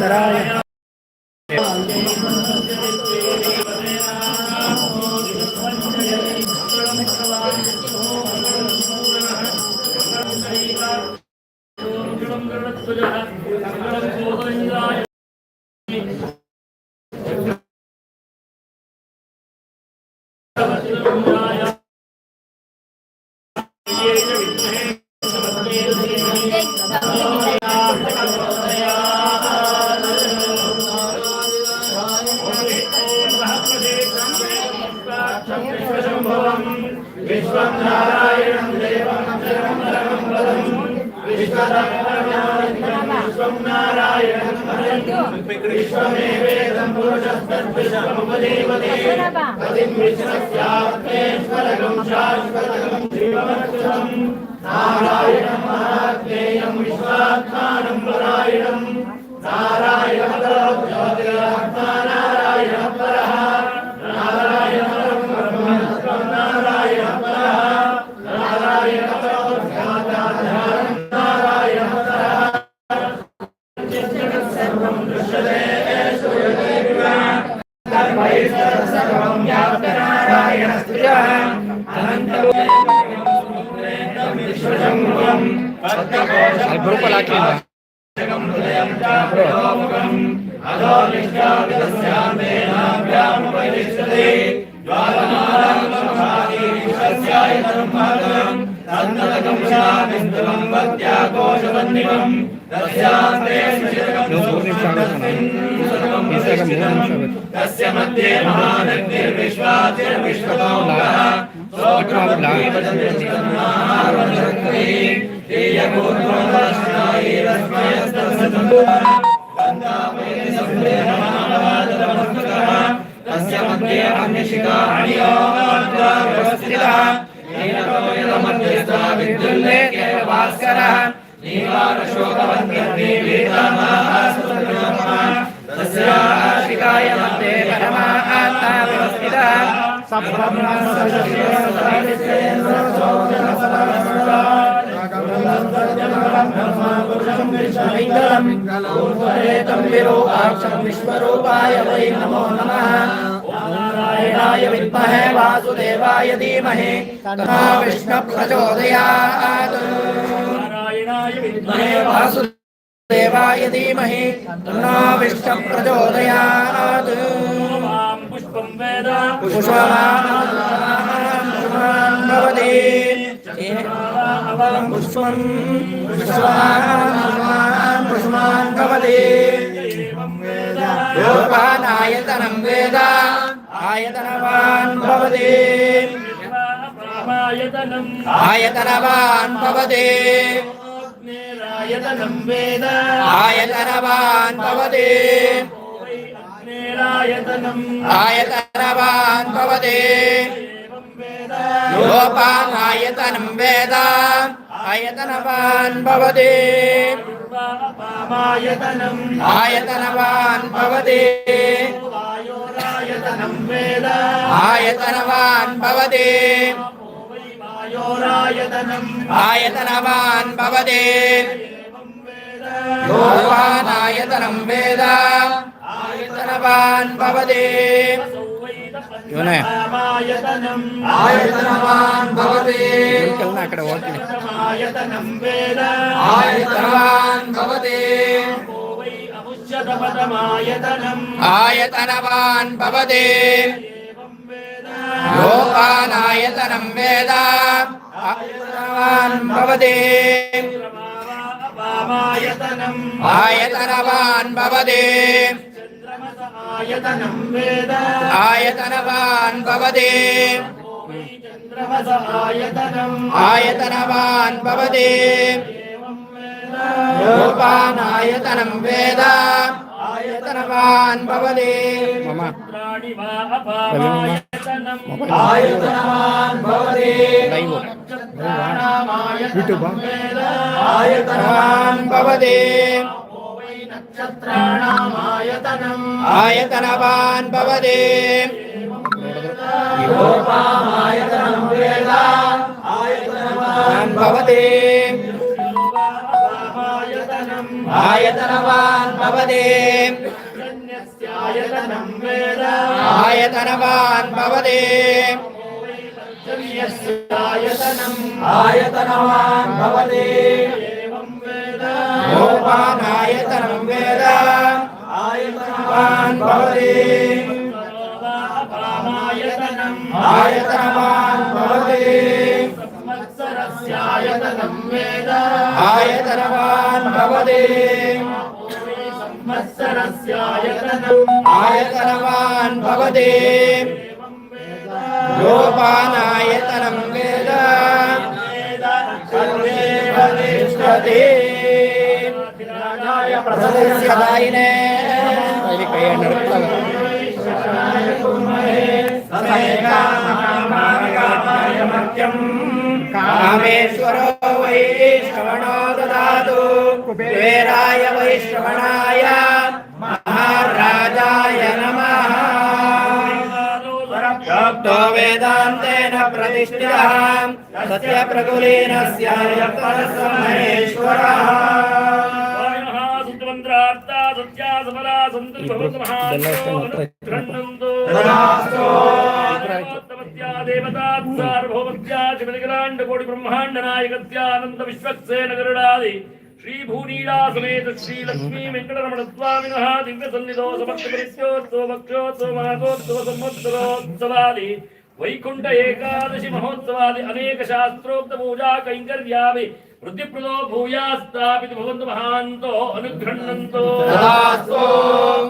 کرائے Thank you. ಶ್ರೀಧರಾಯ ಗ್ರೂಪಲ್ಲಿ ಹಾಕಿಲ್ಲ ನೀವು ಮೂರು ನಿಮಿಷ ಆಗುತ್ತೆ ಇನ್ಸ್ಟಾಗ್ರಾಮ್ ಮೂರು ನಿಮಿಷ ಆಗುತ್ತೆ तस्य मध्ये महानग्निर्विश्वाचिर्विश्वतोमुखः तस्य मध्ये अन्यशिखा व्यवस्थितः ಸಪ್ತಮಾನಸಜಸ್ಯಸ್ತಾಯಿಸೇನ ಸೋಮಸಲಸ್ತಾ ಕಾಕಲಂ ಸಜ್ಜನಂ ಬ್ರಹ್ಮಾ ಪುರುಷಂ ವಿಶ್ವೈಂದಂ ಉರ್ವರೇತಂ ವಿರೋ ಆಕ್ಷಂ ವಿಶ್ವರೂಪಾಯ ವೈ ನಮೋ ನಮಃ नारायणाय विद्महे वासुदेवाय धीमहि तन्नो विष्णु प्रचोदयात् नारायणाय विद्महे वासुदेवाय धीमहि तन्नो विष्णु प्रचोदयात् वां पुष्पं वेद पुष्पवान् भवति अवां पुष्पं पुष्पवान् पुष्पवान् भवति योपानायतनं वेद ఆయతనవాన్ భవతి ఆయతనవాన్ భవతి ఆయతనం వేద ఆయతనవాన్ భవతి ఆయతనం ఆయతనవాన్ భవతి भवति एवं वेद योपानायतनं वेद आयतनवान् भवति वामायतनम् आयतनवान् भवति वायोरायतनं वेद आयतनवान् भवति वायोरायतनम् आयतनवान् भवति योपानायतनं वेद आयतनवान् भवति आयतनवान् भवति अकड ओके आयतनं वेद आयतनवान् भवति आयतनवान् भवति लोकानायतनं वेद आयतनवान् भवति आयतनवान् भवति आयतनवान् भवति आयतनवान् भवति रूपानायतनं वेद आयतनवान् भवति मम आयतनवान् भवति आयतनवान् भवति नक्षत्राणामायतनम् आयतनवान् भवति योपामायतनं वेद आयतनवान् भवति आयतनवान् भवति आयतनवान् भवति आयतनवान् भवति एवं वेद योपानायतनं वेद आयतनवान् भवति अपामायतनम् आयतनवान् भवति संवत्सरस्यायतनं वेद आयतनवान् भवति संवत्सरस्यायतनम् आयतनवान् भवति योपानायतनं वेद సదాయినే అది కయ్యాడు కామేశ్వరో వై శ్రవణో దాదు కుబేరాయ వై శ్రవణాయ. మహారాజాయ నమ. భక్తో వేదాంతేన ప్రతిష్ఠిత. సత్య ప్రకులీన మహేశ్వర. సదార్థా సత్యా సఫలా సంతృభవంతమహాస్తు దేవతాత్సార్వభౌమత్యా శివనిగరాండ కోటి బ్రహ్మాండ నాయకత్యానంద విశ్వక్సేన గరుడాది శ్రీ భూనీలా వెంకటరమణ స్వామి దివ్య సన్నిధో సమక్షోత్సవ భక్షోత్సవ మహోత్సవ సంవత్సరోత్సవాలి వైకుంఠ ఏకాదశి మహోత్సవాది అనేక శాస్త్రోక్త పూజా కైంకర్యావి वृद्धिप्रदो भूयास्तापित भवन्तु महान्तो अनुगृह्णन्तो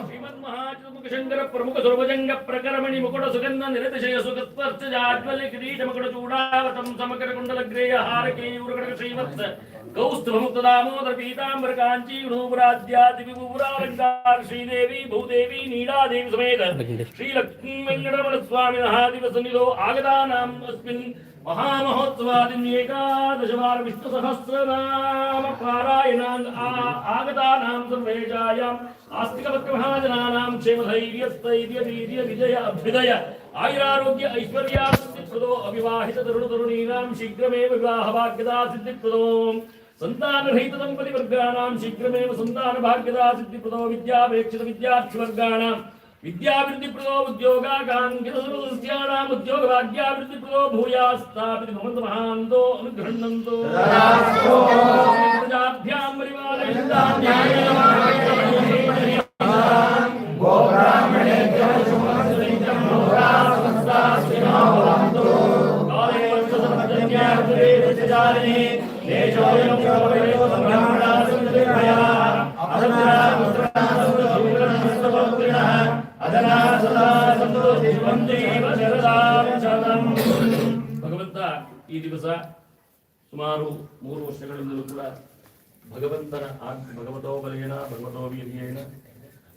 श्रीमन्महाचतुमुखशङ्कर प्रमुख सर्वजङ्ग प्रकरमणि मुकुट सुगन्ध निरतिशय सुगत्वर्च जाज्वल्य किरीट मकुट चूडावतं समकर कुण्डलग्रेयहार केयूरगण श्रीवत्स گوسم پیتا دیتو آگتا جنا دیر اب آئیاروگیہ ترنا شیگرمپ سنتا شیگرم سنتا پے گا ಭಗವಂತ ಈ ದಿವಸ ಸುಮಾರು ಮೂರು ವರ್ಷಗಳಿಂದಲೂ ಕೂಡ ಭಗವಂತನ ಭಗವತೋ ಬಲೇನ, ಭಗವತೋ ವೀರ್ಯೇಣ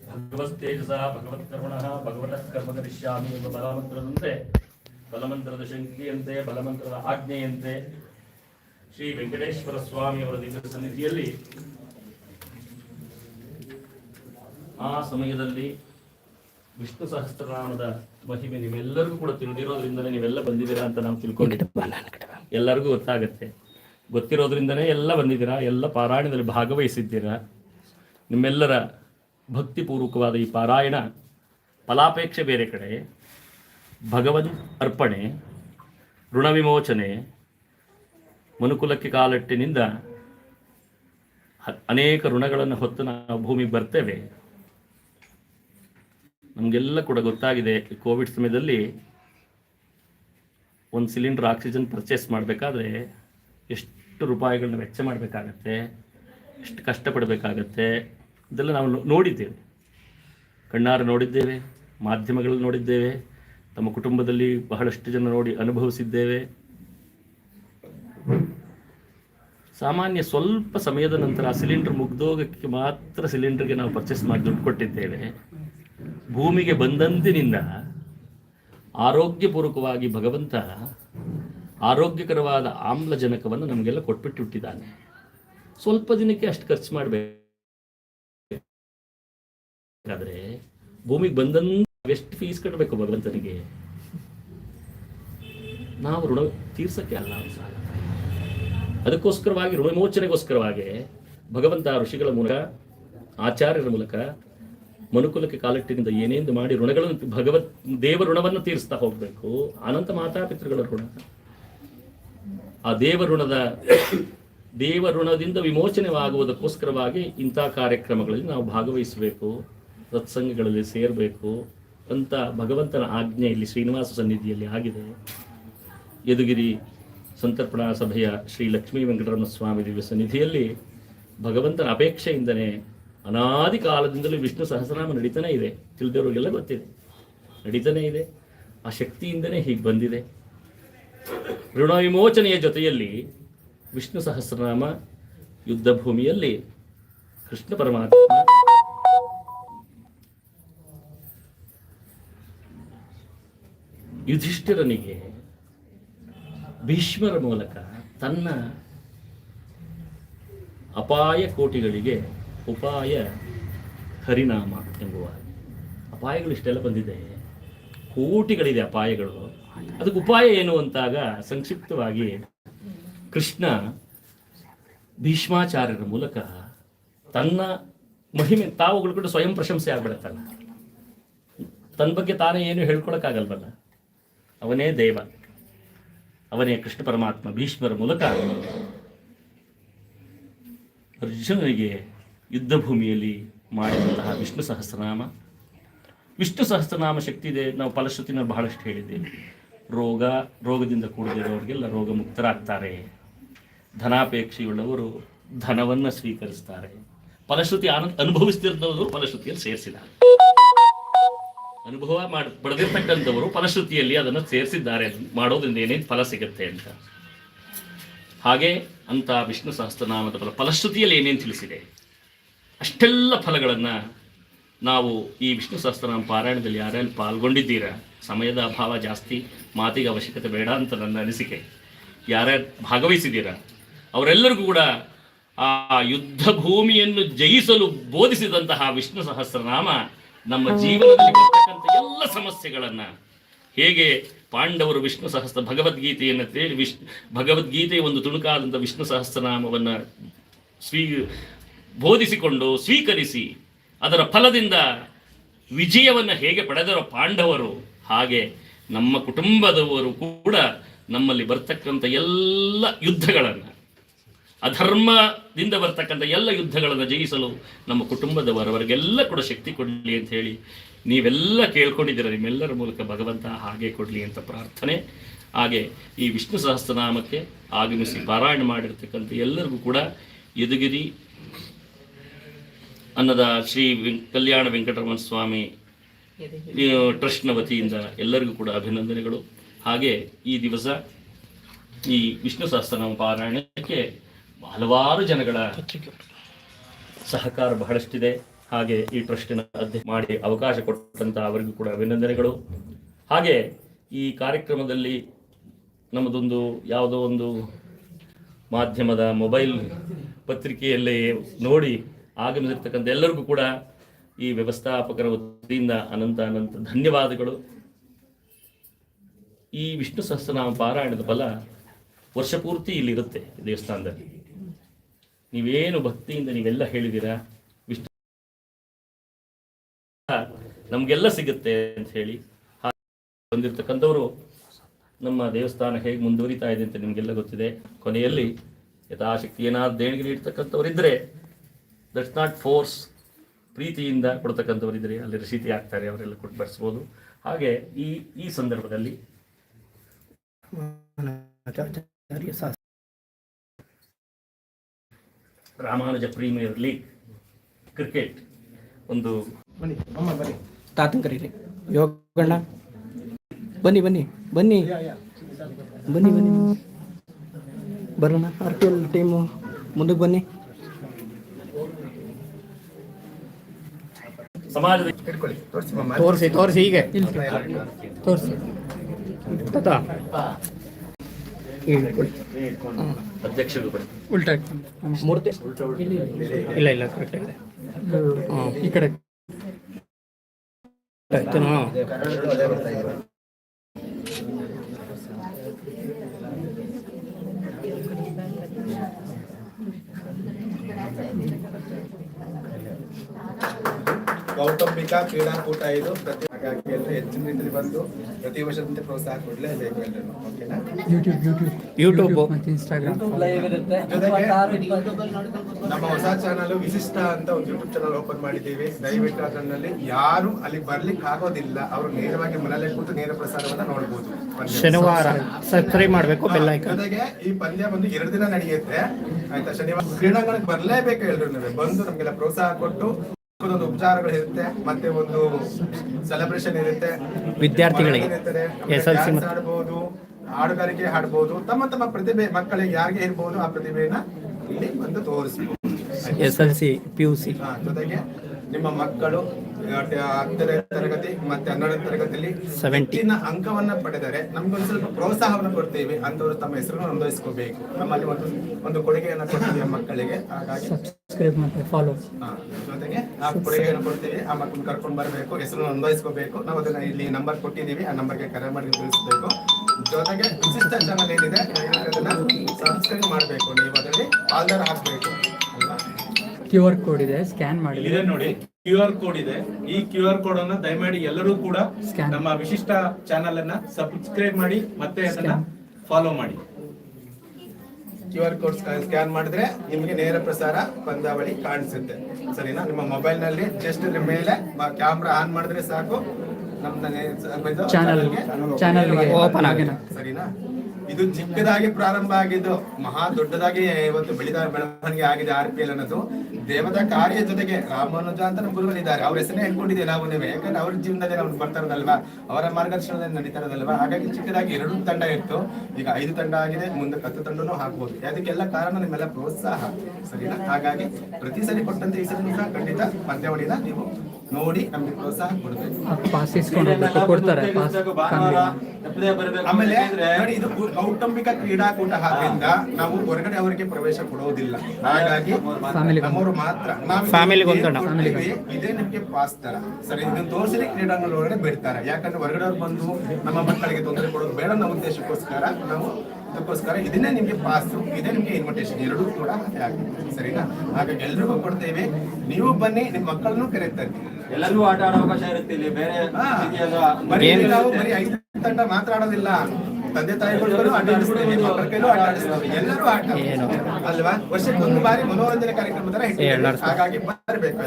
ಭಗವಸ್ತೇಜಸ ಭಗವತ್ ಕರ್ಮಣ ಭಗವತಃ ಕರ್ಮ ಕರಿಷ್ಯಾಮಿ ಎಂಬ ಬಲಮಂತ್ರದಂತೆ ಬಲಮಂತ್ರದ ಶಂಕಿಯಂತೆ, ಬಲಮಂತ್ರದ ಆಜ್ಞೆಯಂತೆ ಶ್ರೀ ವೆಂಕಟೇಶ್ವರ ಸ್ವಾಮಿ ಅವರ ದಿವ್ಯ ಸನ್ನಿಧಿಯಲ್ಲಿ ಆ ಸಮಯದಲ್ಲಿ ವಿಷ್ಣು ಸಹಸ್ರನಾಮದ ಮಹಿಮೆ ನೀವೆಲ್ಲರಿಗೂ ಕೂಡ ತಿಳಿದಿರೋದ್ರಿಂದಲೇ ನೀವೆಲ್ಲ ಬಂದಿದ್ದೀರಾ ಅಂತ ನಾವು ತಿಳ್ಕೊಂಡಿದ್ದೀವಿ. ಎಲ್ಲರಿಗೂ ಗೊತ್ತಾಗತ್ತೆ. ಗೊತ್ತಿರೋದ್ರಿಂದನೇ ಎಲ್ಲ ಬಂದಿದ್ದೀರಾ ಎಲ್ಲ ಪಾರಾಯಣದಲ್ಲಿ ಭಾಗವಹಿಸಿದ್ದೀರಾ? ನಿಮ್ಮೆಲ್ಲರ ಭಕ್ತಿಪೂರ್ವಕವಾದ ಈ ಪಾರಾಯಣ ಫಲಾಪೇಕ್ಷೆ ಬೇರೆ ಕಡೆ. ಭಗವನ್ ಅರ್ಪಣೆ ಋಣ ವಿಮೋಚನೆ ಮನುಕುಲಕ್ಕೆ ಕಾಲಟ್ಟಿನಿಂದ ಅನೇಕ ಋಣಗಳನ್ನು ಹೊತ್ತು ನಾವು ಭೂಮಿಗೆ ಬರ್ತೇವೆ. ನಮಗೆಲ್ಲ ಕೂಡ ಗೊತ್ತಾಗಿದೆ ಕೋವಿಡ್ ಸಮಯದಲ್ಲಿ ಒಂದು ಸಿಲಿಂಡರ್ ಆಕ್ಸಿಜನ್ ಪರ್ಚೇಸ್ ಮಾಡಬೇಕಾದ್ರೆ ಎಷ್ಟು ರೂಪಾಯಿಗಳನ್ನ ವೆಚ್ಚ ಮಾಡಬೇಕಾಗತ್ತೆ, ಎಷ್ಟು ಕಷ್ಟಪಡಬೇಕಾಗತ್ತೆ, ಇದೆಲ್ಲ ನಾವು ನೋಡಿದ್ದೇವೆ. ಕಣ್ಣಾರೆ ನೋಡಿದ್ದೇವೆ, ಮಾಧ್ಯಮಗಳಲ್ಲಿ ನೋಡಿದ್ದೇವೆ, ತಮ್ಮ ಕುಟುಂಬದಲ್ಲಿ ಬಹಳಷ್ಟು ಜನ ನೋಡಿ ಅನುಭವಿಸಿದ್ದೇವೆ. ಸಾಮಾನ್ಯ ಸ್ವಲ್ಪ ಸಮಯದ ನಂತರ ಆ ಸಿಲಿಂಡರ್ ಮುಗ್ದೋಗಕ್ಕೆ ಮಾತ್ರ ಸಿಲಿಂಡರ್ಗೆ ನಾವು ಪರ್ಚೇಸ್ ಮಾಡಿ ದುಡ್ಡು ಕೊಟ್ಟಿದ್ದೇವೆ. ಭೂಮಿಗೆ ಬಂದಂದಿನಿಂದ ಆರೋಗ್ಯಪೂರ್ವಕವಾಗಿ ಭಗವಂತ ಆರೋಗ್ಯಕರವಾದ ಆಮ್ಲಜನಕವನ್ನು ನಮಗೆಲ್ಲ ಕೊಟ್ಬಿಟ್ಟು ಬಿಟ್ಟಿದ್ದಾನೆ ಸ್ವಲ್ಪ ದಿನಕ್ಕೆ ಅಷ್ಟು ಖರ್ಚು ಮಾಡಬೇಕಾದ್ರೆ ಭೂಮಿಗೆ ಬಂದಂತ ಎಷ್ಟು ಫೀಸ್ ಕಟ್ಟಬೇಕು ಭಗವಂತನಿಗೆ? ನಾವು ಋಣ ತೀರ್ಸಕ್ಕೆ ಅಲ್ಲ ಸಾಲ. ಅದಕ್ಕೋಸ್ಕರವಾಗಿ ಋಣಮೋಚನೆಗೋಸ್ಕರವಾಗಿ ಭಗವಂತ ಋಷಿಗಳ ಮೂಲಕ, ಆಚಾರ್ಯರ ಮೂಲಕ, ಮನುಕುಲಕ್ಕೆ ಕಾಲಿಟ್ಟಿನಿಂದ ಏನೇನು ಮಾಡಿ ಋಣಗಳನ್ನು ಭಗವತ್, ದೇವ ಋಣವನ್ನು ತೀರಿಸ್ತಾ ಹೋಗಬೇಕು, ಅನಂತ ಮಾತಾಪಿತೃಗಳ ಋಣ. ಆ ದೇವ ಋಣದ, ದೇವ ಋಣದಿಂದ ವಿಮೋಚನೆವಾಗುವುದಕ್ಕೋಸ್ಕರವಾಗಿ ಇಂಥ ಕಾರ್ಯಕ್ರಮಗಳಲ್ಲಿ ನಾವು ಭಾಗವಹಿಸಬೇಕು, ಸತ್ಸಂಗಗಳಲ್ಲಿ ಸೇರಬೇಕು ಅಂತ ಭಗವಂತನ ಆಜ್ಞೆ ಇಲ್ಲಿ ಶ್ರೀನಿವಾಸ ಸನ್ನಿಧಿಯಲ್ಲಿ ಆಗಿದೆ. ಯದುಗಿರಿ ಸಂತರ್ಪಣಾ ಸಭೆಯ ಶ್ರೀ ಲಕ್ಷ್ಮೀ ವೆಂಕಟರಮಣ ಸ್ವಾಮಿ ದಿವ್ಯ ಸನ್ನಿಧಿಯಲ್ಲಿ ಭಗವಂತನ ಅಪೇಕ್ಷೆಯಿಂದನೇ ಅನಾದಿ ಕಾಲದಿಂದಲೂ ವಿಷ್ಣು ಸಹಸ್ರನಾಮ ನಡೀತಾನೆ ಇದೆ. ತಿಳಿದವರಿಗೆಲ್ಲ ಗೊತ್ತಿದೆ. ನಡೀತಾನೆ ಇದೆ. ಆ ಶಕ್ತಿಯಿಂದನೇ ಹೀಗೆ ಬಂದಿದೆ. ಋಣ ವಿಮೋಚನೆಯ ಜೊತೆಯಲ್ಲಿ ವಿಷ್ಣು ಸಹಸ್ರನಾಮ ಯುದ್ಧ ಭೂಮಿಯಲ್ಲಿ ಕೃಷ್ಣ ಪರಮಾತ್ಮ ಯುಧಿಷ್ಠಿರನಿಗೆ ಭೀಷ್ಮರ ಮೂಲಕ ತನ್ನ ಅಪಾಯ ಕೋಟಿಗಳಿಗೆ ಉಪಾಯ ಹರಿನಾಮ ಎಂಬುವ ಅಪಾಯಗಳು ಇಷ್ಟೆಲ್ಲ ಬಂದಿದೆ. ಕೋಟಿಗಳಿದೆ ಅಪಾಯಗಳು. ಅದಕ್ಕೆ ಉಪಾಯ ಏನು ಅಂತಾಗ ಸಂಕ್ಷಿಪ್ತವಾಗಿ ಕೃಷ್ಣ ಭೀಷ್ಮಾಚಾರ್ಯರ ಮೂಲಕ ತನ್ನ ಮಹಿಮೆ ತಾವು ಉಳ್ಕೊಂಡು ಸ್ವಯಂ ಪ್ರಶಂಸೆ ಆಗ್ಬಿಡತ್ತಲ್ಲ ತನ್ನ ಬಗ್ಗೆ ತಾನೇ ಏನು ಹೇಳ್ಕೊಳಕ್ಕಾಗಲ್ವಲ್ಲ? ಅವನೇ ದೇವ. ಅವನೇ ಕೃಷ್ಣ ಪರಮಾತ್ಮ, ಭೀಷ್ಮರ ಮೂಲಕ ಅರ್ಜುನನಿಗೆ ಯುದ್ಧ ಭೂಮಿಯಲ್ಲಿ ಮಾಡಿದಂತಹ ವಿಷ್ಣು ಸಹಸ್ರನಾಮ. ವಿಷ್ಣು ಸಹಸ್ರನಾಮ ಶಕ್ತಿ ಇದೆ. ನಾವು ಫಲಶ್ರುತಿನ ಬಹಳಷ್ಟು ಹೇಳಿದ್ದೇವೆ. ರೋಗ, ರೋಗದಿಂದ ಕೂಡದಿರೋರಿಗೆಲ್ಲ ರೋಗ ಮುಕ್ತರಾಗ್ತಾರೆ ಧನಾಪೇಕ್ಷೆಯುಳ್ಳವರು ಧನವನ್ನು ಸ್ವೀಕರಿಸ್ತಾರೆ. ಫಲಶ್ರುತಿ ಆನಂದ ಅನುಭವಿಸ್ತಿದ್ದವರು ಫಲಶ್ರುತಿಯಲ್ಲಿ ಸೇರಿಸಿದ್ದಾರೆ. ಅನುಭವ ಮಾಡ, ಪಡೆದಿರ್ತಕ್ಕಂಥವರು ಫಲಶ್ರುತಿಯಲ್ಲಿ ಅದನ್ನು ಸೇರಿಸಿದ್ದಾರೆ. ಮಾಡೋದ್ರಿಂದ ಏನೇನು ಫಲ ಸಿಗುತ್ತೆ ಅಂತ. ಹಾಗೆ ಅಂತ ವಿಷ್ಣು ಸಹಸ್ರನಾಮದ ಫಲ, ಫಲಶ್ರುತಿಯಲ್ಲಿ ಏನೇನು ತಿಳಿಸಿದೆ? ಅಷ್ಟೆಲ್ಲ ಫಲಗಳನ್ನು ನಾವು ಈ ವಿಷ್ಣು ಸಹಸ್ರನಾಮ ಪಾರಾಯಣದಲ್ಲಿ ಯಾರ್ಯಾರು ಪಾಲ್ಗೊಂಡಿದ್ದೀರಾ? ಸಮಯದ ಅಭಾವ ಜಾಸ್ತಿ, ಮಾತಿಗೆ ಅವಶ್ಯಕತೆ ಬೇಡ ಅಂತ ನನ್ನ ಅನಿಸಿಕೆ. ಯಾರ್ಯಾರು ಭಾಗವಹಿಸಿದ್ದೀರಾ? ಅವರೆಲ್ಲರಿಗೂ ಕೂಡ ಆ ಯುದ್ಧ ಭೂಮಿಯನ್ನು ಜಯಿಸಲು ಬೋಧಿಸಿದಂತಹ ವಿಷ್ಣು ಸಹಸ್ರನಾಮ ನಮ್ಮ ಜೀವನದಲ್ಲಿ ಬರ್ತಕ್ಕಂಥ ಎಲ್ಲ ಸಮಸ್ಯೆಗಳನ್ನು ಹೇಗೆ ಪಾಂಡವರು ವಿಷ್ಣು ಸಹಸ್ರ ಭಗವದ್ಗೀತೆಯನ್ನು ತೇಳಿ ವಿಷ್ಣು, ಭಗವದ್ಗೀತೆಯ ಒಂದು ತುಣುಕಾದಂಥ ವಿಷ್ಣು ಸಹಸ್ರನಾಮವನ್ನು ಸ್ವೀ, ಬೋಧಿಸಿಕೊಂಡು ಸ್ವೀಕರಿಸಿ ಅದರ ಫಲದಿಂದ ವಿಜಯವನ್ನು ಹೇಗೆ ಪಡೆದರೋ ಪಾಂಡವರು, ಹಾಗೆ ನಮ್ಮ ಕುಟುಂಬದವರು ಕೂಡ ನಮ್ಮಲ್ಲಿ ಬರ್ತಕ್ಕಂಥ ಎಲ್ಲ ಯುದ್ಧಗಳನ್ನು ಅಧರ್ಮದಿಂದ ಬರ್ತಕ್ಕಂಥ ಎಲ್ಲ ಯುದ್ಧಗಳನ್ನು ಜಯಿಸಲು ನಮ್ಮ ಕುಟುಂಬದವರವರಿಗೆಲ್ಲ ಕೂಡ ಶಕ್ತಿ ಕೊಡಲಿ ಅಂತ ಹೇಳಿ ನೀವೆಲ್ಲ ಕೇಳ್ಕೊಂಡಿದ್ದೀರ, ನಿಮ್ಮೆಲ್ಲರ ಮೂಲಕ ಭಗವಂತ ಹಾಗೆ ಕೊಡಲಿ ಅಂತ ಪ್ರಾರ್ಥನೆ. ಹಾಗೆ ಈ ವಿಷ್ಣು ಸಹಸ್ರನಾಮಕ್ಕೆ ಆಗಮಿಸಿ ಪಾರಾಯಣ ಮಾಡಿರ್ತಕ್ಕಂಥ ಎಲ್ಲರಿಗೂ ಕೂಡ ಯದುಗಿರಿ ಅನ್ನದ ಶ್ರೀ ಕಲ್ಯಾಣ ವೆಂಕಟರಮಣ ಸ್ವಾಮಿ ಟ್ರಸ್ಟ್ನ ವತಿಯಿಂದ ಎಲ್ಲರಿಗೂ ಕೂಡ ಅಭಿನಂದನೆಗಳು. ಹಾಗೆ ಈ ದಿವಸ ಈ ವಿಷ್ಣು ಸಹಸ್ರನಾಮ ಪಾರಾಯಣಕ್ಕೆ ಹಲವಾರು ಜನಗಳ ಸಹಕಾರ ಬಹಳಷ್ಟಿದೆ. ಹಾಗೆ ಈ ಟ್ರಸ್ಟಿನ ಅಧ್ಯಕ್ಷ ಮಾಡಿ ಅವಕಾಶ ಕೊಟ್ಟಂತ ಅವರಿಗೂ ಕೂಡ ಅಭಿನಂದನೆಗಳು. ಹಾಗೆ ಈ ಕಾರ್ಯಕ್ರಮದಲ್ಲಿ ನಮ್ಮದೊಂದು ಯಾವುದೋ ಒಂದು ಮಾಧ್ಯಮದ ಮೊಬೈಲ್ ಪತ್ರಿಕೆಯಲ್ಲೇ ನೋಡಿ ಆಗಮಿಸಿರ್ತಕ್ಕಂಥ ಎಲ್ಲರಿಗೂ ಕೂಡ ಈ ವ್ಯವಸ್ಥಾಪಕರ ವತಿಯಿಂದ ಅನಂತ ಅನಂತ ಧನ್ಯವಾದಗಳು. ಈ ವಿಷ್ಣು ಸಹಸ್ರನಾಮ ಪಾರಾಯಣದ ಫಲ ವರ್ಷ ಪೂರ್ತಿ ಇಲ್ಲಿರುತ್ತೆ ದೇವಸ್ಥಾನದಲ್ಲಿ. ನೀವೇನು ಭಕ್ತಿಯಿಂದ ನೀವೆಲ್ಲ ಹೇಳಿದ್ದೀರಾ? ವಿಷ್ಣು ನಮಗೆಲ್ಲ ಸಿಗುತ್ತೆ ಅಂತ ಹೇಳಿ. ಬಂದಿರತಕ್ಕಂಥವರು ನಮ್ಮ ದೇವಸ್ಥಾನ ಹೇಗೆ ಮುಂದುವರಿತಾ ಇದೆ ಅಂತ ನಿಮಗೆಲ್ಲ ಗೊತ್ತಿದೆ. ಕೊನೆಯಲ್ಲಿ ಯಥಾಶಕ್ತಿ ಏನಾದ್ರು ದೇಣಿಗೆ ನೀಡ್ತಕ್ಕಂಥವರಿದ್ದರೆ ದಟ್ಸ್ ನಾಟ್ ಫೋರ್ಸ್ ಪ್ರೀತಿಯಿಂದ ಕೊಡ್ತಕ್ಕಂಥವರಿದ್ದರೆ ಅಲ್ಲಿ ರಸೀತಿ ಆಗ್ತಾರೆ ಅವರೆಲ್ಲ ಕೊಟ್ಟು ಬರ್ಸ್ಬೋದು. ಹಾಗೆ ಈ ಈ ಸಂದರ್ಭದಲ್ಲಿ ರಾಮಾನುಜ ಪ್ರೀಮಿಯರ್ ಲೀಗ್ ಕ್ರಿಕೆಟ್ ಒಂದು ಬನ್ನಿ ಅಮ್ಮ ಬನ್ನಿ. ತಾತನ್ ಕರೀರಿ. ಯೋಗಣ್ಣ ಬನ್ನಿ ಬನ್ನಿ ಬನ್ನಿ. ಬನ್ನಿ ಬನ್ನಿ. ಬರೋಣ ಆರ್ ಪಿ ಎಲ್ ಟೀಮು ಮುಂದಕ್ಕೆ ಬನ್ನಿ. ಸಮಾಜದ ತೋರಿಸಿ ತೋರಿಸಿ ಹೀಗೆ. ತೋರಿಸಿ. ತಾತ. ಅಧ್ಯಕ್ಷರು ಬನ್ನಿ ಉಲ್ಟಾ ಮೂರ್ತಿ? ಇಲ್ಲ ಇಲ್ಲ ಕರೆಕ್ಟ್ ಇದೆ ಈ ಕಡೆ. ಆಯ್ತು ಹಾಂ ಕೌಟುಂಬಿಕ ಕ್ರೀಡಾಕೂಟ ಇದು ಪ್ರತಿ ಹಾಗಾಗಿ ಎಲ್ಲರೂ ಹೆಚ್ಚಿನ ರೀತಿಯಲ್ಲಿ ಬಂದು ಪ್ರತಿ ವರ್ಷದಂತೆ ಪ್ರೋತ್ಸಾಹ ಕೊಡಲೇಬೇಕು ಎಲ್ಲರೂ ಓಕೆನಾ ಯೂಟ್ಯೂಬ್ ಯೂಟ್ಯೂಬ್ ಯೂಟ್ಯೂಬ್ ಮತ್ತು ಇನ್ಸ್ಟಾಗ್ರಾಮ್ ಜೊತೆಗೆ ನಮ್ಮ ಹೊಸ ಚಾನಲ್ ವಿಶಿಷ್ಟ ಅಂತ ಒಂದು ಯೂಟ್ಯೂಬ್ ಚಾನಲ್ ಓಪನ್ ಮಾಡಿದ್ದೀವಿ. ದಯವಿಟ್ಟು ಅದರಲ್ಲಿ ಯಾರು ಅಲ್ಲಿ ಬರ್ಲಿಕ್ಕೆ ಆಗೋದಿಲ್ಲ. ಅವರು ನೇರವಾಗಿ ಮನೆಯಲ್ಲೇ ಕೂತು ನೇರ ಪ್ರಸಾರವನ್ನ ನೋಡಬಹುದು ಶನಿವಾರ. ಸಬ್ಸ್ಕ್ರೈಬ್ ಮಾಡಬೇಕು ಬೆಲ್ ಐಕಾನ್ ಜೊತೆಗೆ ಈ ಪಂದ್ಯ ಬಂದು ಎರಡು ದಿನ ನಡೆಯುತ್ತೆ. ಆಯ್ತಾ ಶನಿವಾರ. ಕ್ರೀಡಾಂಗಣಕ್ಕೆ ಬರಲೇಬೇಕು ಎಲ್ರು ನೀವು ಬಂದು ನಮ್ಗೆಲ್ಲ ಪ್ರೋತ್ಸಾಹ ಕೊಟ್ಟು ಒಂದು ಉಪಚಾರಗಳು ಇರುತ್ತೆ ಮತ್ತೆ ಒಂದು ಸೆಲೆಬ್ರೇಷನ್ ಇರುತ್ತೆ. ವಿದ್ಯಾರ್ಥಿಗಳಿಗೆ. SLC Dance ಮತ್ತೆ- ಆಡ್ಬೋದು ಹಾಡುಗಾರಿಕೆ ಹಾಡ್ಬೋದು ತಮ್ಮ ತಮ್ಮ ಪ್ರತಿಭೆ ಮಕ್ಕಳಿಗೆ ಯಾರಿಗೆ ಇರ್ಬೋದು ಆ ಪ್ರತಿಭೆಯನ್ನ ಇಲ್ಲಿ ಬಂದು ತೋರಿಸಬಹುದು S L C P U C. ಜೊತೆಗೆ ನಿಮ್ಮ ಮಕ್ಕಳು ಹತ್ತನೇ ತರಗತಿ ಮತ್ತೆ ಹನ್ನೆರಡನೇ ತರಗತಿಯಲ್ಲಿ 70. ಹೆಚ್ಚಿನ ಅಂಕವನ್ನ ಪಡೆದರೆ ನಮ್ಗೊಂದು ಸ್ವಲ್ಪ ಪ್ರೋತ್ಸಾಹವನ್ನು ಕೊಡ್ತೀವಿ ಅಂತವರು ತಮ್ಮ ಹೆಸರನ್ನು ನೋಂದಾಯಿಸ್ಕೋಬೇಕು. ನಮ್ಮಲ್ಲಿ ಒಂದು ಒಂದು ಕೊಡುಗೆಯನ್ನ ಕೊಡ್ತೀವಿ ಆ ಮಕ್ಕಳಿಗೆ. ಹಾಗಾಗಿ ಫಾಲೋ ಜೊತೆಗೆ ನಾವು ಕೊಡುಗೆಯನ್ನು ಕೊಡ್ತೀವಿ. ಆ ಮಕ್ಕಳನ್ನ ಕರ್ಕೊಂಡು ಬರಬೇಕು ಹೆಸರು ನೋಂದಾಯಿಸ್ಕೋಬೇಕು. ನಾವು ಅದನ್ನ ಇಲ್ಲಿ ನಂಬರ್ ಕೊಟ್ಟಿದ್ದೀವಿ. ಆ ನಂಬರ್ಗೆ ಕರೆ ಮಾಡಿ ತಿಳಿಸಬೇಕು. ಜೊತೆಗೆ ವಿಶಿಷ್ಟ ಚಾನಲ್ ಏನಿದೆ ಅದನ್ನ ಸಬ್ಸ್ಕ್ರೈಬ್ ಮಾಡಬೇಕು. ನೀವು ಅದರಲ್ಲಿ ಆಲ್ದರ್ ಹಾಕಬೇಕು. ಕ್ಯೂ ಆರ್ ಕೋಡ್ ಇದೆ ಸ್ಕ್ಯಾನ್ ಮಾಡಿ ಇದೆ ನೋಡಿ ಕ್ಯೂ ಆರ್ ಕೋಡ್ ಇದೆ. ಈ ಕ್ಯೂ ಆರ್ ಕೋಡ್ ಅನ್ನ ದಯಮಾಡಿ ಎಲ್ಲರೂ ಕೂಡ. ನಮ್ಮ ವಿಶಿಷ್ಟ ಚಾನೆಲ್ ಅನ್ನ ಸಬ್ಸ್ಕ್ರೈಬ್ ಮಾಡಿ ಮತ್ತೆ ಅದನ್ನ ಫಾಲೋ ಮಾಡಿ. ಕ್ಯೂ ಆರ್ ಕೋಡ್ ಸ್ಕ್ಯಾನ್ ಮಾಡಿದ್ರೆ ನಿಮಗೆ ನೇರ ಪ್ರಸಾರ ಪಂದ್ಯಾವಳಿ ಕಾಣಿಸುತ್ತೆ. ಸರಿನಾ? ನಿಮ್ಮ ಮೊಬೈಲ್ನಲ್ಲಿ ಜಸ್ಟ್ ಮೇಲೆ ಕ್ಯಾಮ್ರಾ ಆನ್ ಮಾಡಿದ್ರೆ ಸಾಕು. ನಮ್ದು ಚಾನಲ್ ಚಾನಲ್ಗೆ open ಆಗಿದೆ. ಸರಿನಾ? ಇದು ಚಿಕ್ಕದಾಗಿ ಪ್ರಾರಂಭ ಆಗಿದ್ದು ಮಹಾ ದೊಡ್ಡದಾಗಿ ಇವತ್ತು ಬೆಳಿದ ಬೆಳವಣಿಗೆ ಆಗಿದೆ ಆರ್ ಪಿ ಎಲ್ ಅನ್ನೋದು. ದೇವದ ಕಾರ್ಯ ಜೊತೆಗೆ ರಾಮಾನುಜ ಅಂತ ನಮ್ಮ ಗುರುಗಳಿದ್ದಾರೆ ಅವ್ರ ಹೆಸರೇ ಹೇಳ್ಕೊಂಡಿದ್ದೀವಿ ನಾವು ಯಾಕಂದ್ರೆ ಅವ್ರ ಜೀವನದಲ್ಲಿ ನಾವು ಬರ್ತಾ ಇರೋದಲ್ವಾ? ಅವರ ಮಾರ್ಗದರ್ಶನದಲ್ಲಿ ನಡೀತಾ ಇರೋದಲ್ವಾ? ಹಾಗಾಗಿ ಚಿಕ್ಕದಾಗಿ ಎರಡು ತಂಡ ಇತ್ತು. ಈಗ ಐದು ತಂಡ ಆಗಿದೆ. ಮುಂದೆ ಹತ್ತು ತಂಡನೂ ಹಾಕ್ಬೋದು ಅದಕ್ಕೆಲ್ಲ ಕಾರಣ ನಿಮ್ಮೆಲ್ಲ ಪ್ರೋತ್ಸಾಹ. ಸರಿನಾ? ಹಾಗಾಗಿ ಪ್ರತಿ ಸರಿ ಕೊಟ್ಟಂತೆ ಈ ಖಂಡಿತ ಪಂದ್ಯಾವಳಿನ ನೀವು ನೋಡಿ ನಮ್ಗೆ ಪ್ರೋತ್ಸಾಹ ಕೊಡಬೇಕು. ಪಾಸ್ ಇಸ್ಕೊಂಡು ಹೋಗ್ಬೇಕು. ಕೊಡ್ತಾರೆ ಆಮೇಲೆ ನೋಡಿ ಇದು ಕೌಟುಂಬಿಕ ಕ್ರೀಡಾಕೂಟ ಆದ್ರಿಂದ ನಾವು ಹೊರಗಡೆ ಅವರಿಗೆ ಪ್ರವೇಶ ಕೊಡೋದಿಲ್ಲ. ಹಾಗಾಗಿ ನಮ್ಮವರು ಮಾತ್ರ ಫ್ಯಾಮಿಲಿ ಇದೇ ನಿಮ್ಗೆ ಪಾಸ್ ತರ. ಸರಿ ಇದನ್ನ ತೋರಿಸಿ ಕ್ರೀಡಾಂಗಣ ಒಳಗಡೆ ಬಿಡ್ತಾರೆ. ಯಾಕಂದ್ರೆ ಹೊರಗಡೆ ಅವ್ರು ಬಂದು ನಮ್ಮ ಮಕ್ಕಳಿಗೆ ತೊಂದರೆ ಕೊಡೋದು ಬೇಡ ನಮ್ಮ ಉದ್ದೇಶಕ್ಕೋಸ್ಕರ ನಾವು ಅದಕ್ಕೋಸ್ಕರ ಇದನ್ನೇ ನಿಮಗೆ ಪಾಸ್ ಇದೇ ನಿಮಗೆ ಇನ್ವಿಟೇಷನ್ ಎರಡೂ ಕೂಡ ಅದೇ ಆಗುತ್ತೆ ಸರಿನಾ? ಹಾಗಾಗಿ ಎಲ್ರಿಗೂ ಕೊಡ್ತೇವೆ. ನೀವು ಬನ್ನಿ ನಿಮ್ಮ ಮಕ್ಕಳನ್ನು ಕರೀತಾರೆ ಎಲ್ಲರಿಗೂ ಆಟ ಆಡೋ ಅವಕಾಶ ಇರುತ್ತೆ ಇಲ್ಲಿ. ಬೇರೆ ಬರೀ? ನಾವು ಬರೀ ಐದು ತಂಡ ಮಾತಾಡೋದಿಲ್ಲ ಆಡೋದಿಲ್ಲ. ತಂದೆ ತಾಯಿಗಳು ಆಟ ಆಡಿಸ್ತೀವಿ ಮಕ್ಕಳ ಕೈಲೂ ಆಟ ಆಡಿಸ್ತೀವಿ. ಎಲ್ಲರೂ ಆಟ ಅಲ್ವಾ? ವರ್ಷಕ್ಕೆ ಒಂದು ಬಾರಿ ಮನೋರಂಜನೆ ಕಾರ್ಯಕ್ರಮ ತರ. ಹಾಗಾಗಿ ಬರಬೇಕು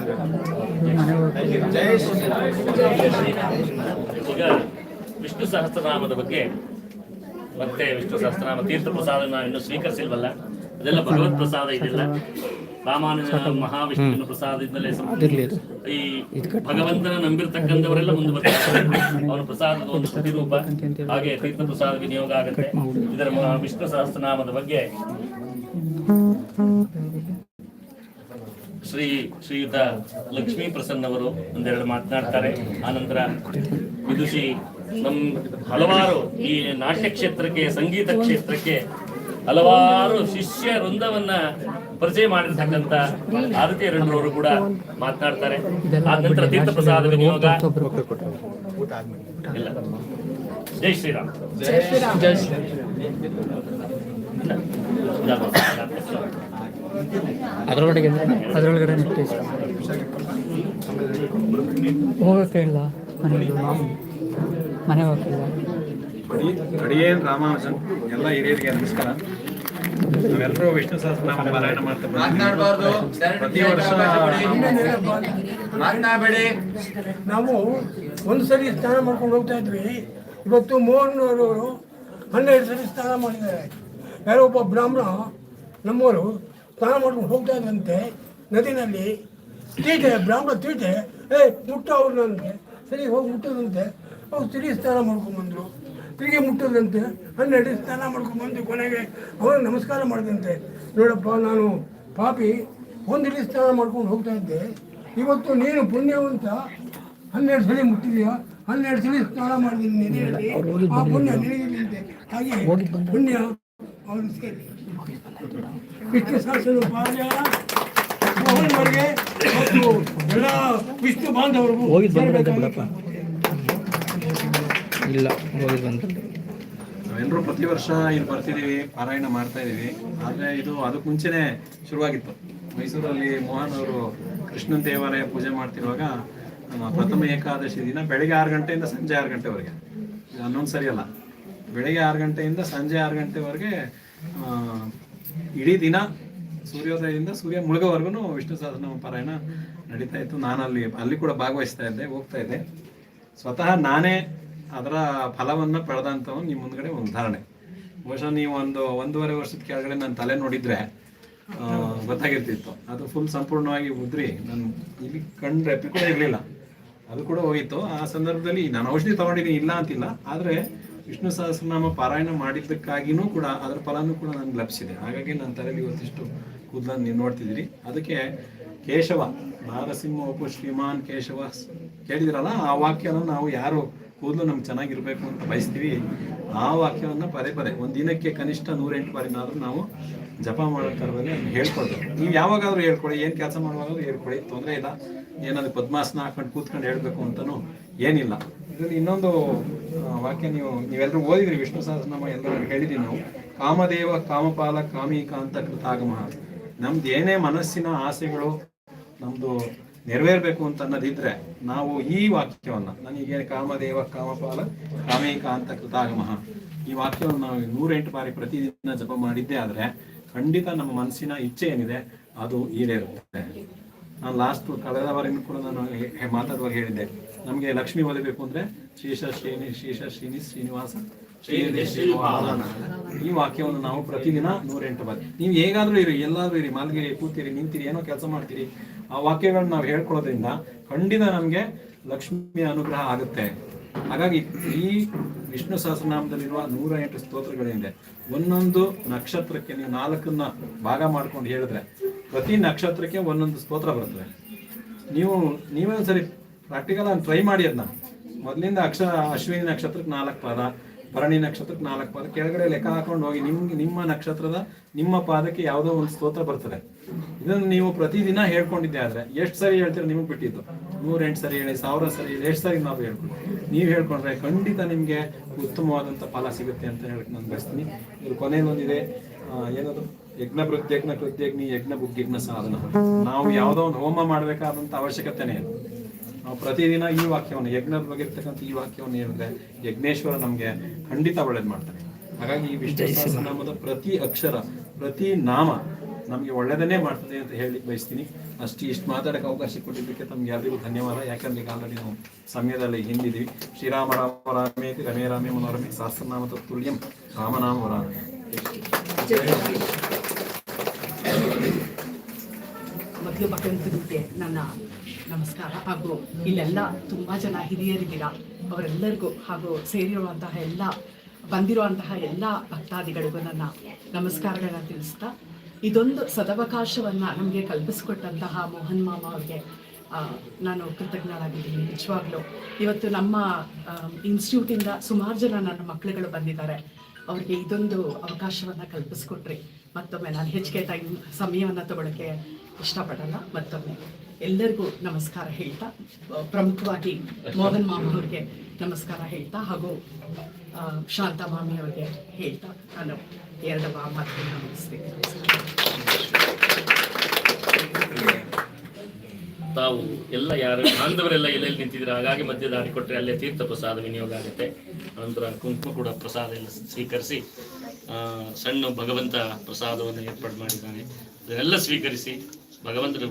ಜಯ ಶ್ರೀ ವಿಷ್ಣು ಸಹಸ್ರನಾಮದ ಬಗ್ಗೆ ಮತ್ತೆ ವಿಷ್ಣು ಸಹಸ್ರ ತೀರ್ಥ ಪ್ರಸಾದ ಇನ್ನು ಸ್ವೀಕರಿಸಿಲ್ವಲ್ಲ? ಅದೆಲ್ಲ ಭಗವತ್ ಪ್ರಸಾದ ಇದೆಲ್ಲ. ರಾಮಾನುಜ ಮಹಾವಿಷ್ಣುವಿನ ಪ್ರಸಾದದಿಂದಲೇ ಈ ಭಗವಂತನ ನಂಬಿರ್ತಕ್ಕಂಥವರೆಲ್ಲ ಮುಂದೆ ಬರ್ತಾರೆ ಅವನ ಪ್ರಸಾದದ ಒಂದು ಪ್ರತಿರೂಪ. ಹಾಗೆ ತೀರ್ಥ ಪ್ರಸಾದ ವಿನಿಯೋಗ ಆಗುತ್ತೆ. ಇದರ ವಿಷ್ಣು ಸಹಸ್ರನಾಮದ ಬಗ್ಗೆ ಶ್ರೀ ಶ್ರೀಯುತ ಲಕ್ಷ್ಮೀ ಪ್ರಸನ್ನವರು ಒಂದೆರಡು ಮಾತನಾಡ್ತಾರೆ. ಆನಂತರ ವಿದುಷಿ ನಮ್ ಹಲವಾರು ಈ ನಾಟ್ಯ ಕ್ಷೇತ್ರಕ್ಕೆ ಸಂಗೀತ ಕ್ಷೇತ್ರಕ್ಕೆ ಹಲವಾರು ಶಿಷ್ಯ ವೃಂದವನ್ನ ಪರಿಚಯ ಮಾಡಿರ್ತಕ್ಕಂತ ಆದಿತ್ಯ ಎರಡರವರು ಕೂಡ ಮಾತನಾಡ್ತಾರೆ. ಆ ನಂತರ ತೀರ್ಥ ಪ್ರಸಾದ ವಿನಿಯೋಗ ಇಲ್ಲ ಜೈ ಶ್ರೀರಾಮ್. ಜೈ ಶ್ರೀ ಅದರೊಳಗೆ ಅದರೊಳಗಡೆ ಹೋಗಕ್ಕೆ ಇಲ್ಲ. ಮನೆ ಹೋಗ್ತಿದ್ದಾರೆ ಅಡಿಯೇನ್ ರಾಮಾನುಜನ್. ಎಲ್ಲ ಹಿರಿಯರಿಗೆ ನಮಸ್ಕಾರ. ನಾವೆಲ್ಲರೂ ವಿಷ್ಣು ಸಹಸ್ರನಾಮ ಪಾರಾಯಣ ಮಾಡ್ತಾ ಮಾತನಾಡಬಾರ್ದು. ಪ್ರತಿ ವರ್ಷ ಮಾತನಾಡಬೇಡಿ. ನಾವು ಒಂದು ಸರಿ ಸ್ನಾನ ಮಾಡ್ಕೊಂಡು ಹೋಗ್ತಾ ಇದ್ವಿ. ಇವತ್ತು ಮೋಹನ್ರವರು ಹನ್ನೆರಡು ಸರಿ ಸ್ನಾನ ಮಾಡಿದ್ದಾರೆ. ಯಾರೋ ಒಬ್ಬ ಬ್ರಾಹ್ಮಣ ನಮ್ಮವರು ಸ್ನಾನ ಮಾಡ್ಕೊಂಡು ಹೋಗ್ತಾ ಇದ್ದಂತೆ ನದಿನಲ್ಲಿ. ತೀಟೆ ಬ್ರಾಹ್ಮಣ ತೀಟೆ. ಏ ಮುಟ್ಟು ಅವ್ರು ನನಗೆ. ಸರಿ ಹೋಗಿ ಮುಟ್ಟದಂತೆ ಅವ್ರು ತಿರುಗಿ ಸ್ನಾನ ಮಾಡ್ಕೊಂಬಂದರು ತಿರುಗಿ ಮುಟ್ಟದಂತೆ ಹನ್ನೆರಡು ಸ್ನಾನ ಮಾಡ್ಕೊಂಬಂದು ಕೊನೆಗೆ ಅವರು ನಮಸ್ಕಾರ ಮಾಡಿದಂತೆ. ನೋಡಪ್ಪ ನಾನು ಪಾಪಿ ಒಂದು ಇಡೀ ಸ್ನಾನ ಮಾಡ್ಕೊಂಡು ಹೋಗ್ತಾ ಇದ್ದೆ. ಇವತ್ತು ನೀನು ಪುಣ್ಯವಂತ ಹನ್ನೆರಡು ಸಲ ಮುಟ್ಟಿದೀಯ? ಹನ್ನೆರಡು ಸಲ ಸ್ನಾನ ಮಾಡಿದ್ದೀನಿ ನದಿಯಲ್ಲಿ ಆ ಪುಣ್ಯ ನಿನಗಿಲ್ಲಂತೆ ಹಾಗೆ ಪುಣ್ಯ ಅವನು ಸೇರಿ. ವಿಷ್ಣು ಸಹಸ್ರ ಪಾಲ್ಯ ಮೋಹನ್ವರ್ಗೆ ಮತ್ತು ಎಲ್ಲ ವಿಷ್ಣು ಬಾಂಧವರಿಗೂ ಹೋಗಿ ಬಂದ್ಬಿಡತ್ತೆ ಸೇರ್ಬೇಕಾಗಿ ಇಲ್ಲ, ಹೋಗಿ ಬಂದು. ನಾವೆಲ್ಲರೂ ಪ್ರತಿ ವರ್ಷ ಇಲ್ಲಿ ಬರ್ತಿದ್ದೀವಿ ಪಾರಾಯಣ ಮಾಡ್ತಾ ಇದೀವಿ. ಆದರೆ ಇದು ಅದಕ್ಕೆ ಮುಂಚೆನೆ ಶುರುವಾಗಿತ್ತು. ಮೈಸೂರಲ್ಲಿ ಮೋಹನ್ ಅವರು ಕೃಷ್ಣನ ದೇವಾಲಯ ಪೂಜೆ ಮಾಡ್ತಿರುವಾಗ ಪ್ರಥಮ ಏಕಾದಶಿ ದಿನ ಬೆಳಗ್ಗೆ ಆರು ಗಂಟೆಯಿಂದ ಸಂಜೆ ಆರು ಗಂಟೆವರೆಗೆ. ಹನ್ನೊಂದು ಸರಿ ಅಲ್ಲ. ಬೆಳಿಗ್ಗೆ ಆರು ಗಂಟೆಯಿಂದ ಸಂಜೆ ಆರು ಗಂಟೆವರೆಗೆ ಇಡೀ ದಿನ ಸೂರ್ಯೋದಯದಿಂದ ಸೂರ್ಯ ಮುಳುಗೋವರೆಗೂ ವಿಷ್ಣು ಸಹಸ್ರನಾಮ ಪಾರಾಯಣ ನಡೀತಾ ಇತ್ತು. ನಾನು ಅಲ್ಲಿ ಅಲ್ಲಿ ಕೂಡ ಭಾಗವಹಿಸ್ತಾ ಇದ್ದೆ, ಹೋಗ್ತಾ ಇದ್ದೆ. ಸ್ವತಃ ನಾನೇ ಅದರ ಫಲವನ್ನು ಪಡೆದಂತ ನಿಮ್ಮ ಮುಂದ್ಗಡೆ ಒಂದು ಉದಾಹರಣೆ. ಬಹುಶಃ ನೀವು ಒಂದು ಒಂದೂವರೆ ವರ್ಷದ ಕೆಳಗಡೆ ನನ್ನ ತಲೆ ನೋಡಿದ್ರೆ ಗೊತ್ತಾಗಿರ್ತಿತ್ತು. ಅದು ಫುಲ್ ಸಂಪೂರ್ಣವಾಗಿ ಉದ್ರಿ. ನಾನು ಇಲ್ಲಿ ಕಂಡ್ರೆ ಕೂಡ ಇರಲಿಲ್ಲ. ಅದು ಕೂಡ ಹೋಗಿತ್ತು. ಆ ಸಂದರ್ಭದಲ್ಲಿ ನಾನು ಔಷಧಿ ತಗೊಂಡಿದ್ದೀನಿ, ಇಲ್ಲ ಅಂತಿಲ್ಲ. ಆದರೆ ವಿಷ್ಣು ಸಹಸ್ರನಾಮ ಪಾರಾಯಣ ಮಾಡಿದ್ದಕ್ಕಾಗಿನೂ ಕೂಡ ಅದರ ಫಲನೂ ಕೂಡ ನನಗೆ ಲಭಿಸಿದೆ. ಹಾಗಾಗಿ ನನ್ನ ತಲೆಯಲ್ಲಿ ಇವತ್ತಿಷ್ಟು ಕೂದಲನ್ನು ನೀವು ನೋಡ್ತಿದ್ದೀರಿ. ಅದಕ್ಕೆ ಕೇಶವ ನಾರಸಿಂಹ ಉಪ ಶ್ರೀಮಾನ್ ಕೇಶವ, ಕೇಳಿದಿರಲ್ಲ ಆ ವಾಕ್ಯನ ನಾವು ಯಾರು ಕೂದಲು ನಮ್ಗೆ ಚೆನ್ನಾಗಿರಬೇಕು ಅಂತ ಬಯಸ್ತೀವಿ, ಆ ವಾಕ್ಯವನ್ನು ಪದೇ ಪದೇ. ಒಂದು ದಿನಕ್ಕೆ ಕನಿಷ್ಠ ನೂರೆಂಟು ಬಾರಿನಾದರೂ ನಾವು ಜಪ ಮಾಡೋ ಥರದಲ್ಲಿ ಅದನ್ನು ಹೇಳ್ಕೊಳ್ಬೇಕು. ನೀವು ಯಾವಾಗಾದರೂ ಹೇಳ್ಕೊಳ್ಳಿ, ಏನು ಕೆಲಸ ಮಾಡುವಾಗಲೂ ಹೇಳ್ಕೊಳ್ಳಿ, ತೊಂದರೆ ಇಲ್ಲ. ಏನಾದರೂ ಪದ್ಮಾಸನ ಹಾಕೊಂಡು ಕೂತ್ಕೊಂಡು ಹೇಳಬೇಕು ಅಂತಲೂ ಏನಿಲ್ಲ. ಇದರಲ್ಲಿ ಇನ್ನೊಂದು ವಾಕ್ಯ ನೀವು ನೀವೆಲ್ಲರೂ ಓದಿದ್ರಿ ವಿಷ್ಣು ಸಹಸ್ರನಾಮ ಎಲ್ಲರೂ ಹೇಳಿದ್ವಿ ನಾವು. ಕಾಮದೇವ ಕಾಮಪಾಲ ಕಾಮೀಕಾಂತ ಕೃತಾಗಮ. ನಮ್ದು ಏನೇ ಮನಸ್ಸಿನ ಆಸೆಗಳು, ನಮ್ದು ನೆರವೇರ್ಬೇಕು ಅಂತ ಅನ್ನೋದಿದ್ರೆ ನಾವು ಈ ವಾಕ್ಯವನ್ನ, ನನಗೆ ಕಾಮದೇವ, ಕಾಮಪಾಲ, ಕಾಮೀಕಾಂತ ಕೃತಾಗಮಃ ಈ ವಾಕ್ಯವನ್ನು ನಾವು ನೂರೆಂಟು ಬಾರಿ ಪ್ರತಿದಿನ ಜಪ ಮಾಡಿದ್ದೇ ಆದ್ರೆ ಖಂಡಿತ ನಮ್ಮ ಮನಸ್ಸಿನ ಇಚ್ಛೆ ಏನಿದೆ ಅದು ಈಡೇರುತ್ತೆ ನಾನು ಲಾಸ್ಟ್ ಕಳೆದ ಬಾರಿನೂ ಕೂಡ ನಾನು ಮಾತಾಡುವಾಗ ಹೇಳಿದ್ದೆ, ನಮಗೆ ಲಕ್ಷ್ಮಿ ಒಲಿಬೇಕು ಅಂದ್ರೆ ಶೀಶ ಶ್ರೀನಿ ಶೀಶ ಶ್ರೀನಿ ಶ್ರೀನಿವಾಸ. ಈ ವಾಕ್ಯವನ್ನು ನಾವು ಪ್ರತಿದಿನ ನೂರೆಂಟು ಬಾರಿ ನೀವು ಹೇಗಾದ್ರೂ ಇರಿ, ಎಲ್ಲಾದ್ರೂ ಇರಿ, ಮಲ್ಗಿರಿ, ಕೂತಿರಿ, ನಿಂತಿರಿ, ಏನೋ ಕೆಲಸ ಮಾಡ್ತೀರಿ ಆ ವಾಕ್ಯಗಳನ್ನ ನಾವು ಹೇಳ್ಕೊಳ್ಳೋದ್ರಿಂದ ಖಂಡಿತ ನಮಗೆ ಲಕ್ಷ್ಮಿಯ ಅನುಗ್ರಹ ಆಗುತ್ತೆ. ಹಾಗಾಗಿ ಈ ವಿಷ್ಣು ಸಹಸ್ರನಾಮದಲ್ಲಿರುವ ನೂರ ಎಂಟು ಸ್ತೋತ್ರಗಳಿದೆ ಒಂದೊಂದು ನಕ್ಷತ್ರಕ್ಕೆ ನೀವು ನಾಲ್ಕನ್ನ ಭಾಗ ಮಾಡ್ಕೊಂಡು ಹೇಳಿದ್ರೆ ಪ್ರತಿ ನಕ್ಷತ್ರಕ್ಕೆ ಒಂದೊಂದು ಸ್ತೋತ್ರ ಬರುತ್ತೆ ನೀವು ನೀವೇ ಒಂದ್ಸರಿ ಪ್ರಾಕ್ಟಿಕಲ್ ಆಗಿ ಟ್ರೈ ಮಾಡಿ ಅದನ್ನ ಮೊದಲಿಂದ ಅಕ್ಷ, ಅಶ್ವಿನಿ ನಕ್ಷತ್ರಕ್ಕೆ ನಾಲ್ಕು ಪಾದ. ಭರಣಿ ನಕ್ಷತ್ರಕ್ಕೆ ನಾಲ್ಕು ಪಾದ. ಕೆಳಗಡೆ ಲೆಕ್ಕ ಹಾಕೊಂಡು ಹೋಗಿ. ನಿಮ್ಗೆ ನಿಮ್ಮ ನಕ್ಷತ್ರದ, ನಿಮ್ಮ ಪಾದಕ್ಕೆ ಯಾವುದೋ ಒಂದು ಸ್ತೋತ್ರ ಬರ್ತದೆ. ಇದನ್ನು ನೀವು ಪ್ರತಿದಿನ ಹೇಳ್ಕೊಂಡಿದ್ದೆ ಆದ್ರೆ ಎಷ್ಟು ಸರಿ ಹೇಳ್ತೀರಾ ನಿಮಗೆ ಬಿಟ್ಟಿದ್ದು ನೂರೆಂಟು ಸರಿ ಹೇಳಿ, ಸಾವಿರ ಸರಿ ಹೇಳಿ, ಎಷ್ಟು ಸರಿ ನಾವು ಹೇಳ್ಕೊಂಡು ನೀವು ಹೇಳ್ಕೊಂಡ್ರೆ ಖಂಡಿತ ನಿಮಗೆ ಉತ್ತಮವಾದಂಥ ಫಲ ಸಿಗುತ್ತೆ ಅಂತ ಹೇಳಕ್ ನಾನು ಬಯಸ್ತೀನಿ. ಇದ್ರ ಕೊನೆಯಲ್ಲೊಂದಿದೆ ಏನದು? ಯಜ್ಞ ಪ್ರತ್ಯಜ್ಞ ಕೃತ್ಯಜ್ಞ ಯಜ್ಞ ಬುಗ್ಯಜ್ಞ ಸಾಧನ. ನಾವು ಯಾವುದೋ ಒಂದು ಹೋಮ ಮಾಡಬೇಕಾದಂಥ ಅವಶ್ಯಕತೆನೇ ಇಲ್ಲ. ಪ್ರತಿದಿನ ಈ ವಾಕ್ಯವನ್ನು ಯಜ್ಞದ ಬಗ್ಗೆ ಇರ್ತಕ್ಕಂಥ ಈ ವಾಕ್ಯವನ್ನು ಹೇಳಿದ್ರೆ ಯಜ್ಞೇಶ್ವರ ನಮಗೆ ಖಂಡಿತ ಒಳ್ಳೇದು ಮಾಡ್ತಾರೆ. ಹಾಗಾಗಿ ಈ ವಿಷ್ಣು ಸಹಸ್ರನಾಮದ ಪ್ರತಿ ಅಕ್ಷರ ಪ್ರತಿ ನಾಮ ನಮಗೆ ಒಳ್ಳೆಯದನ್ನೇ ಮಾಡ್ತದೆ ಅಂತ ಹೇಳಿ ಬಯಸ್ತೀನಿ. ಅಷ್ಟು ಇಷ್ಟು ಮಾತಾಡೋಕೆ ಅವಕಾಶ ಕೊಟ್ಟಿದ್ದಕ್ಕೆ ತಮ್ಗೆ ಎಲ್ಲರಿಗೂ ಧನ್ಯವಾದ. ಯಾಕಂದ್ರೆ ಈಗ ಆಲ್ರೆಡಿ ನಾವು ಸಮಯದಲ್ಲಿ ಹಿಂದಿದ್ದೀವಿ ಶ್ರೀರಾಮ ರಾಮ ರಾಮೇತಿ ರಮೇ ರಾಮೇ ಮನೋರಮೆ ಸಹಸ್ರನಾಮ ತುಲ್ಯಂ ರಾಮನಾಮ ವರ ಮೊದಲು ನನ್ನ ನಮಸ್ಕಾರ. ಹಾಗೂ ಇಲ್ಲೆಲ್ಲ ತುಂಬ ಜನ ಹಿರಿಯರಿದ್ದೀರಾ ಅವರೆಲ್ಲರಿಗೂ ಹಾಗೂ ಸೇರಿರುವಂತಹ ಎಲ್ಲ, ಬಂದಿರುವಂತಹ ಎಲ್ಲ ಭಕ್ತಾದಿಗಳಿಗೂ ನನ್ನ ನಮಸ್ಕಾರಗಳನ್ನ ತಿಳಿಸ್ತಾ, ಇದೊಂದು ಸದವಕಾಶವನ್ನು ನಮಗೆ ಕಲ್ಪಿಸಿಕೊಟ್ಟಂತಹ ಮೋಹನ್ ಮಾಮ ಅವರಿಗೆ ನಾನು ಕೃತಜ್ಞರಾಗಿದ್ದೀನಿ ನಿಜವಾಗ್ಲೂ. ಇವತ್ತು ನಮ್ಮ ಇನ್ಸ್ಟಿಟ್ಯೂಟಿಂದ ಸುಮಾರು ಜನ ನನ್ನ ಮಕ್ಕಳುಗಳು ಬಂದಿದ್ದಾರೆ. ಅವ್ರಿಗೆ ಇದೊಂದು ಅವಕಾಶವನ್ನು ಕಲ್ಪಿಸ್ಕೊಟ್ರಿ. ಮತ್ತೊಮ್ಮೆ ನಾನು ಹೆಚ್ಚಿಗೆ ಟೈಮ್ ಸಮಯವನ್ನು ತಗೊಳ್ಳೋಕ್ಕೆ ಇಷ್ಟಪಡಲ್ಲ. ಮತ್ತೊಮ್ಮೆ ಎಲ್ಲರಿಗೂ ನಮಸ್ಕಾರ ಹೇಳ್ತಾ ಪ್ರಮುಖವಾಗಿ ಮೋಹನ್ ಮಾಮನವ್ರಿಗೆ ನಮಸ್ಕಾರ ಹೇಳ್ತಾ ಹಾಗೂ ಶಾಂತಾ ಮಾಮಿ ಅವರಿಗೆ ಹೇಳ್ತಾ ನಾನು ಎರಡು ಮಾತನ್ನು ಮುಗಿಸ್ತೀನಿ ತಾವು ಎಲ್ಲ ಯಾರು, ಬಾಂಧವರೆಲ್ಲ ಎಲ್ಲೆಲ್ಲಿ ನಿಂತಿದ್ರು ಹಾಗಾಗಿ ಮಧ್ಯದಾರಿ ಕೊಟ್ಟರೆ ಅಲ್ಲೇ ತೀರ್ಥ ಪ್ರಸಾದ ವಿನಿಯೋಗ ಆಗುತ್ತೆ. ಅನಂತರ ಕುಂಕುಮ ಕೂಡ ಪ್ರಸಾದ ಎಲ್ಲ ಸ್ವೀಕರಿಸಿ ಸಣ್ಣ ಭಗವಂತ ಪ್ರಸಾದವನ್ನು ಏರ್ಪಾಡು ಮಾಡಿದ್ದಾನೆ. ಅದನ್ನೆಲ್ಲ ಸ್ವೀಕರಿಸಿ ಭಗವಂತನ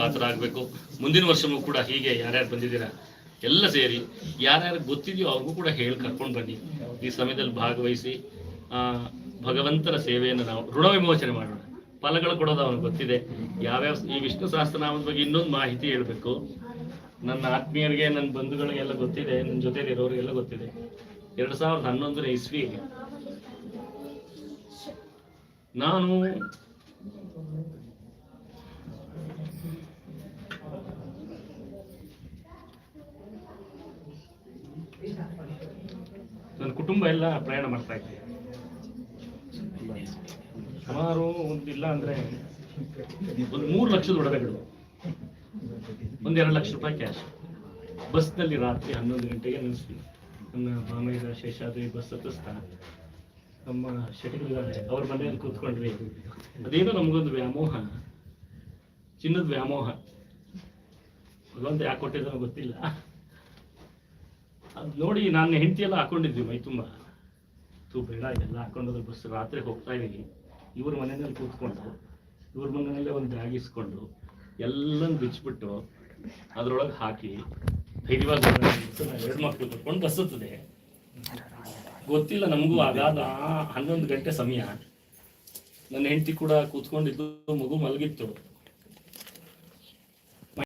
ಪಾತ್ರ ಆಗಬೇಕು ಮುಂದಿನ ವರ್ಷವೂ ಕೂಡ ಹೀಗೆ ಯಾರ್ಯಾರು ಬಂದಿದ್ದೀರಾ? ಎಲ್ಲ ಸೇರಿ ಯಾರ್ಯಾರು ಗೊತ್ತಿದೆಯೋ ಅವ್ರಿಗೂ ಕೂಡ ಹೇಳಿ ಕರ್ಕೊಂಡು ಬನ್ನಿ. ಈ ಸಮಯದಲ್ಲಿ ಭಾಗವಹಿಸಿ ಭಗವಂತನ ಸೇವೆಯನ್ನು ನಾವು ಋಣ ವಿಮೋಚನೆ ಮಾಡೋಣ. ಫಲಗಳು ಕೊಡೋದು ಅವನಿಗೆ ಗೊತ್ತಿದೆ. ಯಾವ್ಯಾವ ಈ ವಿಷ್ಣು ಸಹಸ್ರನಾಮದ ಬಗ್ಗೆ ಇನ್ನೊಂದು ಮಾಹಿತಿ ಹೇಳಬೇಕು. ನನ್ನ ಆತ್ಮೀಯರಿಗೆ, ನನ್ನ ಬಂಧುಗಳಿಗೆಲ್ಲ ಗೊತ್ತಿದೆ, ನನ್ನ ಜೊತೆಲಿ ಇರೋರಿಗೆಲ್ಲ ಗೊತ್ತಿದೆ. ಎರಡು ಸಾವಿರದ ಹನ್ನೊಂದನೇ ಇಸ್ವಿ ನಾನು ನನ್ನ ಕುಟುಂಬ ಎಲ್ಲ ಪ್ರಯಾಣ ಮಾಡ್ತಾ ಇದ್ದೆ. ಸುಮಾರು ಒಂದಿಲ್ಲ ಅಂದ್ರೆ ಒಂದು ಮೂರು ಲಕ್ಷದ ಒಡವೆಗಳು. ಒಂದೆರಡು ಲಕ್ಷ ರೂಪಾಯಿ ಕ್ಯಾಶ್ ಬಸ್ನಲ್ಲಿ ರಾತ್ರಿ ಹನ್ನೊಂದು ಗಂಟೆಗೆ ನಿಲ್ಲಿಸ್ತೀನಿ ನನ್ನ ಮಾಮಯ್ಯ ಶೇಷಾದ್ರಿ ಬಸ್ ಹತ್ತಿಸ್ತಾ. ನಮ್ಮ ಶೆಟ್ಟಿಗಳಿದ್ದಾರೆ ಅವ್ರ ಮನೆಯಲ್ಲಿ ಕೂತ್ಕೊಂಡ್ವಿ. ಅದೇನೋ ನಮಗೊಂದು ವ್ಯಾಮೋಹ. ಚಿನ್ನದ ವ್ಯಾಮೋಹ. ಭಗವಂತ ಯಾಕೆ ಕೊಟ್ಟಿದ್ದಾನೋ ಗೊತ್ತಿಲ್ಲ. ಅದು ನೋಡಿ ನಾನು ಹೆಂಡತಿ ಎಲ್ಲ ಹಾಕೊಂಡಿದ್ವಿ ಮೈ ತುಂಬ. ತೂ ಬೇಡ ಎಲ್ಲ ಹಾಕೊಂಡೋದ್ರೆ ಬಸ್ ರಾತ್ರಿ ಹೋಗ್ತಾ ಇದ್ದೀನಿ. ಇವ್ರ ಮನೆಯಲ್ಲಿ ಕೂತ್ಕೊಂಡು ಇವ್ರ ಮನೆಯಲ್ಲೇ ಒಂದು ಬ್ಯಾಗ್ ಇಸ್ಕೊಂಡು ಎಲ್ಲನೂ ಬಿಚ್ಚಿಬಿಟ್ಟು ಅದ್ರೊಳಗೆ ಹಾಕಿ ಧೈರ್ಯವಾಗಿ ಎರಡು ಮಕ್ಕಳು ಕರ್ಕೊಂಡು ಬಸ್ ಹತ್ತದೆ ಗೊತ್ತಿಲ್ಲ ನಮಗೂ ಅದಾದ ಹನ್ನೊಂದು ಗಂಟೆ ಸಮಯ. ನನ್ನ ಹೆಂಡತಿ ಕೂಡ ಕೂತ್ಕೊಂಡಿದ್ದು ಮಗು ಮಲಗಿತ್ತು.